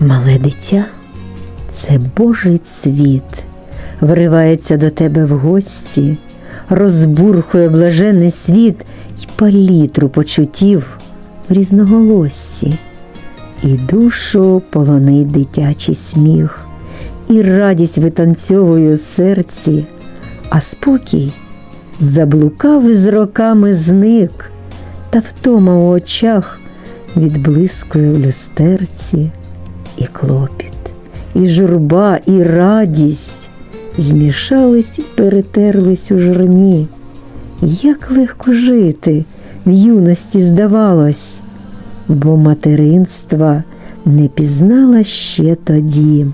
Мале дитя це Божий цвіт, вривається до тебе в гості, розбурхує блаженний світ й палітру почуттів в різноголоссі, і душу полонить дитячий сміх, і радість витанцьовує у серці, а спокій заблукав і з роками зник, та втома у очах відблискує в люстерці і клопіт, і журба, і радість змішались і перетерлись у журні. Як легко жити в юності здавалось, бо материнства не пізнала ще тоді.